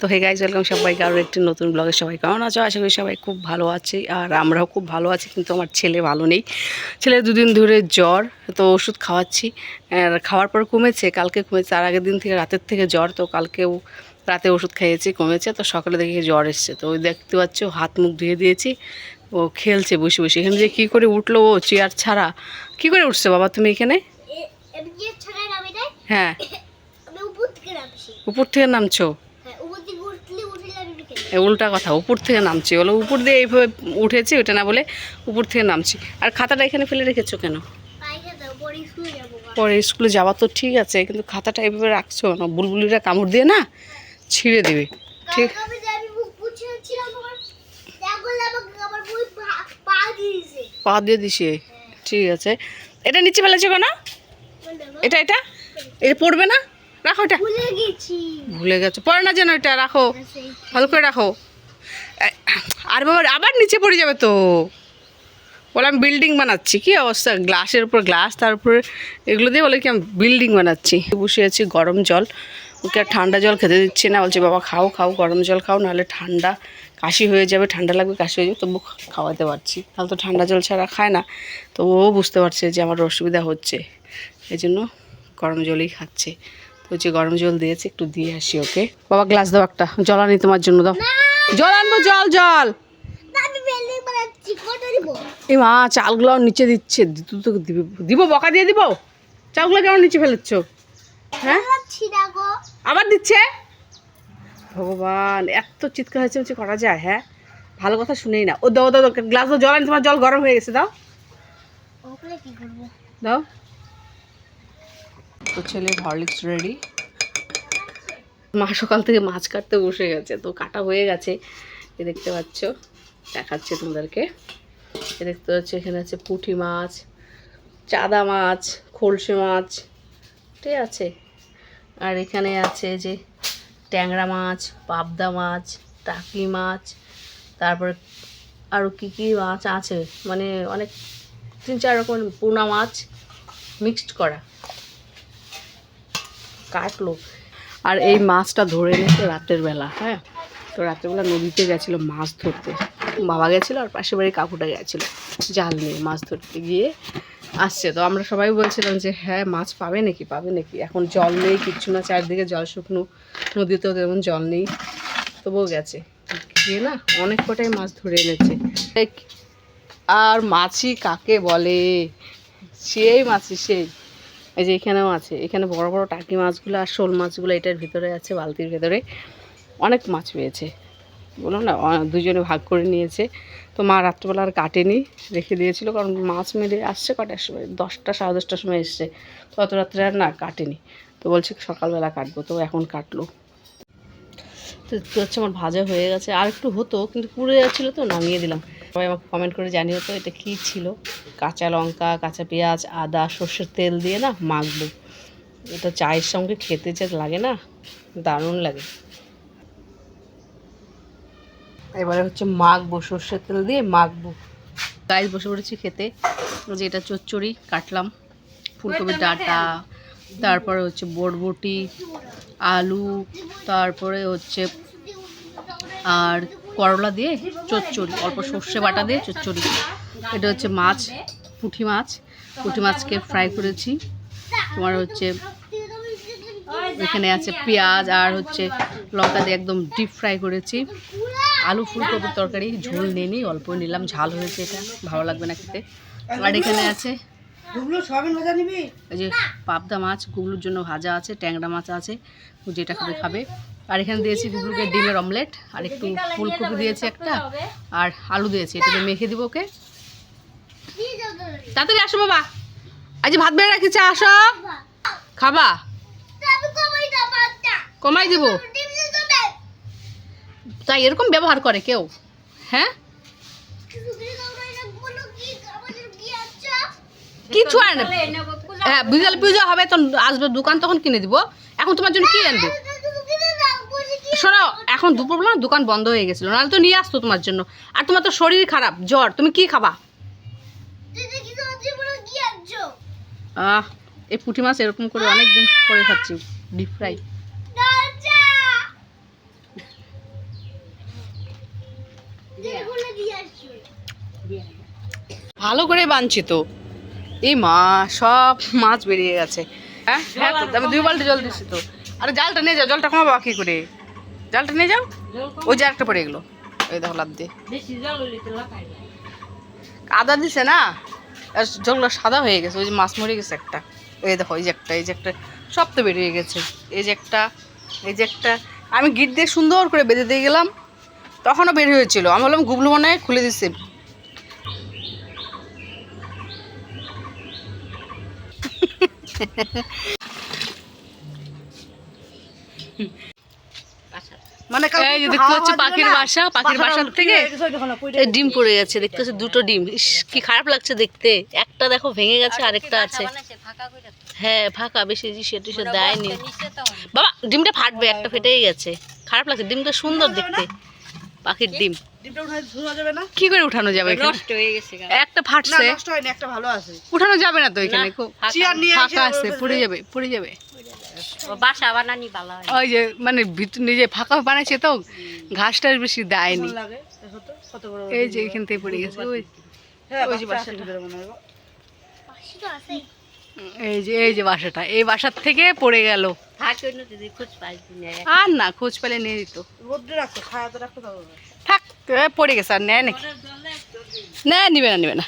তো hey guys welcome সবাইকে আরও একটি নতুন ব্লগে সবাই কেমন আছো? আশা করি সবাই খুব ভালো আছে আর আমরাও খুব ভালো আছি কিন্তু আমার ছেলে ভালো নেই। ছেলে দুদিন ধরে জ্বর তো ওষুধ খাওয়াচ্ছি আর খাওয়ার পর কমেছে কালকে কমেছে আর আগের দিন থেকে রাতের থেকে জ্বর তো কালকেও রাতে ওষুধ খাইয়েছি কমেছে তো সকালে দেখি জ্বর এসছে। তো ওই দেখতে পাচ্ছ হাত মুখ ধুয়ে দিয়েছি ও খেলছে বসে বসে। এখানে যে কী করে উঠল ও চেয়ার ছাড়া। কী করে উঠছে বাবা তুমি এখানে? হ্যাঁ। উপর থেকে নামছি উপর থেকে নামছো হ্যাঁ উপর থেকে উঠলে উঠলে আমি ঢুকে এ উল্টা কথা, উপর থেকে নামছি। বলো, উপর দিয়ে এইভাবে উঠেছি ওটা না বলে উপর থেকে নামছি। আর খাতাটা এখানে ফেলে রেখেছো কেন? পরে স্কুলে যাওয়া তো ঠিক আছে, কিন্তু খাতাটা এইভাবে রাখছো না বুলবুলিরা কামড় দিয়ে না ছিঁড়ে দেবে। ঠিক? পা দিয়ে দিছে। ঠিক আছে। এটা নিচে ফেলেছো কেন? এটা এটা? এটা পড়বে না? রাখো এটা। ভুলে গেছি। পড়ে না যেন এটা রাখো। ভালো করে রাখো। আর বাবা আবার নিচে পড়ে যাবে তো। বলে আমি বিল্ডিং বানাচ্ছি। কি অবস্থা? গ্লাসের উপর গ্লাস তার উপরে এগুলো দিয়ে বলে কি আমি বিল্ডিং বানাচ্ছি। বসে আছি গরম জল। ওকে আর ঠান্ডা জল খেতে দিচ্ছে না। বলছে বাবা খাও খাও গরম জল খাও নাহলে ঠান্ডা কাশি হয়ে যাবে। ঠান্ডা লাগবে কাশি হয়ে যাবে। তবু খাওয়াতে পারছি। তাহলে তো ঠান্ডা জল ছাড়া খায় না। তো ও বুঝতে পারছে যে আমার অসুবিধা হচ্ছে। এই জন্য গরম জলই খাচ্ছে। তো হচ্ছে গরম জল দিয়েছি একটু দিয়ে আসি ওকে। বাবা গ্লাস দাও একটা। জল আনি তোমার জন্য দাও। জল আনব জল জল। এই মা চালগুলো নিচে দিচ্ছে। তো দিবি দিব বকা দিয়ে দিব? চালগুলো কেমন নিচে ফেলেছ? হ্যাঁ? আবার দিচ্ছে? ভগবান এত চিৎকার হয়েছে হচ্ছে করা যায় হ্যাঁ? ভালো কথা শুনেই না। ও দাও দাও গ্লাস দাও জল আনি তোমার জল গরম হয়ে গেছে দাও। দাও। তো ছেলে হরলিক্স রেডি। মা সকাল থেকে মাছ কাটতে বসে গেছে, তো কাটা হয়ে গেছে। এ দেখতে পাচ্ছ, দেখাচ্ছে তোমাদেরকে। এ দেখতে পাচ্ছ, এখানে আছে পুঁটি মাছ, চাদা মাছ, খলসে মাছ, ঠিক আছে। আর এখানে আছে যে ট্যাংরা মাছ, পাবদা মাছ, টাকি মাছ, তারপর আরও কী কী মাছ আছে? মানে অনেক তিন চার রকমের পোনা মাছ মিক্সড করা। কাটলো। আর এই মাছটা ধরে এনেছে রাতের বেলা হ্যাঁ? তো রাত্রেবেলা নদীতে গেছিল মাছ ধরতে। বাবা গেছিল আর পাশের বাড়ির কাকুটা গেছিল। জাল নিয়ে মাছ ধরতে গিয়ে আসছে। তো আমরা সবাই বলছিলাম যে হ্যাঁ মাছ পাবে নাকি? পাবে নাকি? এখন জল নেই, কিচ্ছু না, চারদিকে জল শুকনো নদীতেও তেমন জল নেই। তবুও গেছে। গিয়ে না অনেক কটাই মাছ ধরে এনেছে। আর মাছি কাকে বলে? সেই মাছি, সেই। এই যে এখানেও আছে। এখানে বড় বড় টাকি মাছগুলো আর শোল মাছগুলো এটার ভিতরে আছে, বালতির ভেতরে। অনেক মাছ পেয়েছে। বললাম না দুজনে ভাগ করে নিয়েছে। তো মা রাত্রেবেলা আর কাটেনি, রেখে দিয়েছিল কারণ মাছ মেরে আসছে কটার সময়? দশটা, সাড়ে দশটার সময় এসছে। তো অত রাত্রে আর না, কাটেনি। তো বলছে সকালবেলা কাটবো, তো এখন কাটলো। তো হচ্ছে আমার ভাজা হয়ে গেছে। আর একটু হতো, কিন্তু পুড়ে যাচ্ছিল তো, নামিয়ে দিলাম। সবাই আমাকে কমেন্ট করে জানিও তো এটা কী ছিল? কাঁচা লঙ্কা কাঁচা পেঁয়াজ আদা সর্ষের তেল দিয়ে না মাখবো। এটা চায়ের সঙ্গে খেতে যে লাগে না দারুণ লাগে। এবারে হচ্ছে মাখবো সর্ষের তেল দিয়ে মাখবো। গাইজ বসে পড়েছি খেতে। যে এটা চচ্চড়ি কাটলাম। ফুলকপির ডাঁটা তারপরে হচ্ছে বরবটি আলু তারপরে হচ্ছে আর করলা দিয়ে চচ্চড়ি, অল্প সর্ষে বাটা দিয়ে চচ্চড়ি। এটা হচ্ছে মাছ, পুঁটি মাছ। পুঁটি মাছকে ফ্রাই করেছি। তোমার হচ্ছে এখানে আছে পেঁয়াজ আর হচ্ছে লঙ্কা দিয়ে একদম ডিপ ফ্রাই করেছি। আলু ফুলকপির তরকারি, ঝোল নিয়ে নিই অল্প নিলাম, ঝাল হয়েছে এটা, ভালো লাগবে না খেতে। আর এখানে আছে এই যে পাবদা মাছ গুগলুর জন্য ভাজা আছে ট্যাংরা মাছ আছে যেটা খাবে খাবে। আর এখানে দিয়েছি গুগলুকে ডিমের অমলেট আর একটু ফুলকপি দিয়েছি একটা আর আলু দিয়েছি এটাকে মেখে দিব ওকে। তাড়াতাড়ি আসো বাবা। আজ ভাত বেড়ে রাখিছে আসো। খাবা? কমাই দিব। তাই এরকম ব্যবহার করে কেউ হ্যাঁ? কিছু আর না। হ্যাঁ বিজাল পুজো হবে তখন আসবে দোকান তখন কিনে দিব। এখন তোমার জন্য কি আনবে? শোনো এখন দুপুর বলো দোকান বন্ধ হয়ে গেছিল নাহলে তো নিয়ে আসতো তোমার জন্য। আর তোমার তো শরীর খারাপ জ্বর তুমি কি খাবা? আহ এই পুঁটি মাছ এরকম করে অনেকদিন করে খাচ্ছি ডিপ ফ্রাই ভালো করে বানছি তো। এই মা সব মাছ বেরিয়ে গেছে। হ্যাঁ? হ্যাঁ তো আমি দুই বালতি জল দিচ্ছি তো। আরে জালটা নিয়ে যাও জলটা কমাবো কি করে? জালটা নিয়ে যাও। ওই যে একটা পড়ে গেলো ওই দেখো লাভ দিয়ে। আদা দিছে না? আর জলগুলো সাদা হয়ে গেছে ওই যে মাছ মরে গেছে একটা। ওই দেখো এই যে একটা এই যে একটা সব তো বেরিয়ে গেছে। এই যে একটা এই যে একটা। আমি গিট দিয়ে সুন্দর করে বেঁধে দিয়ে গেলাম তখনও বের হয়েছিল। আমি বললাম গুবলু মনে খুলে দিচ্ছে মানে এই যে দেখতে পাচ্ছি পাখির বাসা পাখির বাসার থেকে ডিম পড়ে গেছে দেখতে পাচ্ছি দুটো ডিম। ইস কি খারাপ লাগছে দেখতে। একটা দেখো ভেঙে গেছে আরেকটা আছে। হ্যাঁ ফাঁকা বেশি সেটা সে দেয়নি। বাবা ডিমটা ফাটবে একটা ফেটেই গেছে। খারাপ লাগছে ডিমটা সুন্দর দেখতে। পাখির ডিম। ডিমটা উঠাতে ধোয়া যাবে না? কি করে উঠানো যাবে হয়ে গেছে একটা ফাটছে। নষ্ট হয়নি একটা ভালো আছে। উঠানো যাবে না তো এখানে খুব চেয়ার নিয়ে ফাঁকা আছে পড়ে যাবে পড়ে যাবে। বাসা বানানি ভালো হয়। ওই যে মানে ভিতর নিজে ফাঁকা বানাইছে তো ঘাসটার বেশি দেয়নি। এই যে এখান থেকে পড়ে গেছে ওই হ্যাঁ ওই যে বাসাটা। এই যে এই যে বাসাটা, এই বাসার থেকে পড়ে গেল। না না আর না, খোঁজ পেলে নিয়ে দিত না থাক পড়ে গেছে, আর নেয় নাকি? নেয়, নিবে না নিবে না।